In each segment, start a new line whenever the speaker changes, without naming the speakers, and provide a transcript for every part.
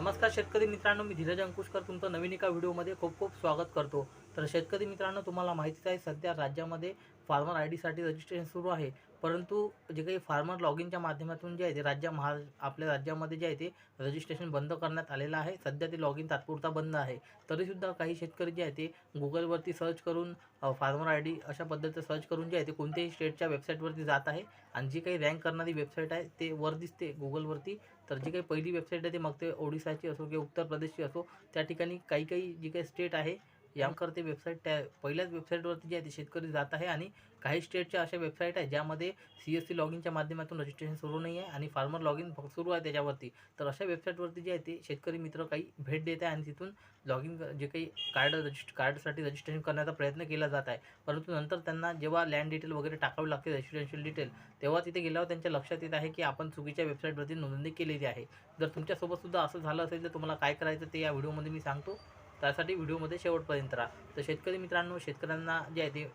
नमस्कार शेतकरी मित्रांनो मी धीरज अंकुशकर. तुमचं नवीन एका व्हिडिओमध्ये खूप खूप स्वागत करतो. तर शेतकरी मित्रांनो तुम्हाला माहितीच आहे सध्या राज्यामध्ये फार्मर आय डीसाठी रजिस्ट्रेशन सुरू आहे. परंतु जे काही फार्मर लॉगिनच्या माध्यमातून जे आहे ते राज्या महा आपल्या राज्यामध्ये जे आहे ते रजिस्ट्रेशन बंद करण्यात आलेलं आहे. सध्या ते लॉग इन तात्पुरता बंद आहे. तरीसुद्धा काही शेतकरी जे आहे ते गुगलवरती सर्च करून फार्मर आय डी अशा पद्धतीचं सर्च करून जे आहे ते कोणत्याही स्टेटच्या वेबसाईटवरती जात आहे. आणि जी काही रँक करणारी वेबसाईट आहे ते वर दिसते गुगलवरती तर जी काही पहिली वेबसाईट आहे ते मग ते ओडिसाची असो किंवा उत्तर प्रदेशची असो त्या ठिकाणी काही काही जी काही स्टेट आहे याकरते वेबसाईट त्या पहिल्याच वेबसाईटवरती जे आहे ते शेतकरी जात आहे आणि काही स्टेटच्या अशा वेबसाईट आहे ज्यामध्ये सी एस सी लॉगिनच्या माध्यमातून रजिस्ट्रेशन सुरू नाही आहे आणि फार्मर लॉग इन सुरू आहे त्याच्यावरती. तर अशा वेबसाईटवरती जे आहे ते शेतकरी मित्र काही भेट देत आहे आणि तिथून लॉगिन जे काही कार्ड रजिस्ट कार्डसाठी रजिस्ट्रेशन करण्याचा प्रयत्न केला जात आहे. परंतु नंतर त्यांना जेव्हा लँड डिटेल वगैरे टाकावी लागते रेसिडेन्शियल डिटेल तेव्हा तिथे गेल्यावर त्यांच्या लक्षात येत आहे की आपण चुकीच्या वेबसाईटवरती नोंदणी केलेली आहे. जर तुमच्यासोबत सुद्धा असं झालं असेल तर तुम्हाला काय करायचं ते या व्हिडिओमध्ये मी सांगतो. त्यासाठी व्हिडिओमध्ये शेवटपर्यंत राहा. तर शेतकरी मित्रांनो शेतकऱ्यांना जे आहे ते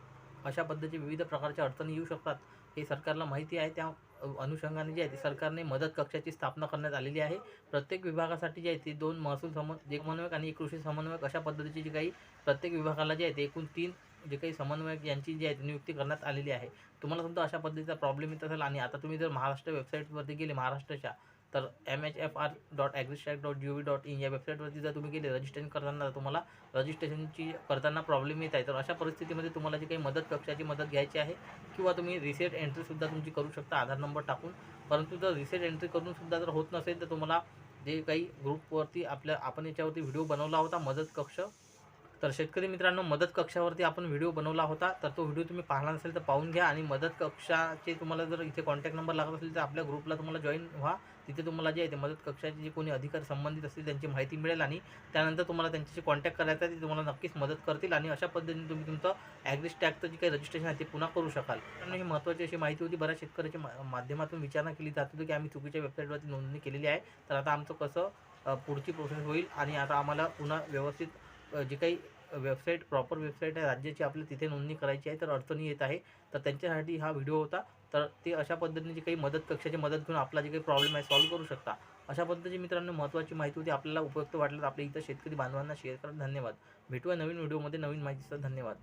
अशा पद्धतीचे विविध प्रकारच्या अडचणी येऊ शकतात हे सरकारला माहिती आहे. त्या अनुषंगाने जे आहे ते सरकारने मदत कक्षाची स्थापना करण्यात आलेली आहे. प्रत्येक विभागासाठी जे आहे ते दोन महसूल सम एक समन्वयक आणि एक कृषी समन्वयक अशा पद्धतीची जी काही प्रत्येक विभागाला जे आहे ते एकूण तीन जे काही समन्वयक यांची जी आहे नियुक्ती करण्यात आलेली आहे. तुम्हाला समजा अशा पद्धतीचा प्रॉब्लेम येत असेल आणि आता तुम्ही जर महाराष्ट्र वेबसाईटवरती गेले महाराष्ट्राच्या तर M H F R dot agristack dot G O V dot in या वेबसाईटवरती जर तुम्ही गेले रजिस्ट्रेशन करताना तुम्हाला रजिस्ट्रेशनची करताना प्रॉब्लेम येत आहे तर अशा परिस्थितीमध्ये तुम्हाला जी काही मदत कक्षाची मदत घ्यायची आहे किंवा तुम्ही रिसेट एंट्रीसुद्धा तुमची करू शकता आधार नंबर टाकून. परंतु जर रिसेट एंट्री करूनसुद्धा जर होत नसेल तर तुम्हाला जे काही ग्रुपवरती आपल्या आपण याच्यावरती व्हिडिओ बनवला होता मदत कक्ष तर शेतकरी मित्रांनो मदत कक्षावरती आपण व्हिडिओ बनवला होता तर तो व्हिडिओ तुम्ही पाहला नसेल तर पाहून घ्या आणि मदत कक्षाचे तुम्हाला जर इथे कॉन्टॅक्ट नंबर लागत असेल तर आपल्या ग्रुपला तुम्हाला जॉईन व्हा. तिथे तुम्हाला जे आहे ते मदत कक्षाचे जे कोणी अधिकारी संबंधित असतील त्यांची माहिती मिळेल आणि त्यानंतर तुम्हाला त्यांच्याशी कॉन्टॅक्ट करायचा आहे ते तुम्हाला नक्कीच मदत करतील आणि अशा पद्धतीने तुम्ही तुमचं ॲग्रिस्टॅगचं जे काही रजिस्ट्रेशन आहे ते पुन्हा करू शकाल. कारण ही महत्त्वाची अशी माहिती होती. बऱ्याच शेतकऱ्याच्या मा माध्यमातून विचारणा केली जात होती की आम्ही चुकीच्या वेबसाईटवरती नोंदणी केलेली आहे. तर आता आमचं कसं पुढची प्रोसेस होईल आणि आता आम्हाला पुन्हा व्यवस्थित जे काही वेबसाईट प्रॉपर वेबसाईट आहे. राज्याची आपल्या तिथे नोंदणी करायची आहे तर अडचणी येत आहे. तर त्यांच्यासाठी हा व्हिडिओ होता. तर ते अशा पद्धतीने जे काही मदत कक्षाची मदत घेऊन आपला जे काही प्रॉब्लेम आहे सॉल्व्ह करू शकता. अशा पद्धतीची मित्रांनो महत्त्वाची माहिती होती. आपल्याला उपयुक्त वाटलं तर आपल्या इथं शेतकरी बांधवांना शेअर करा. धन्यवाद. भेटूया नवीन व्हिडिओमध्ये. नवीन माहितीचा धन्यवाद.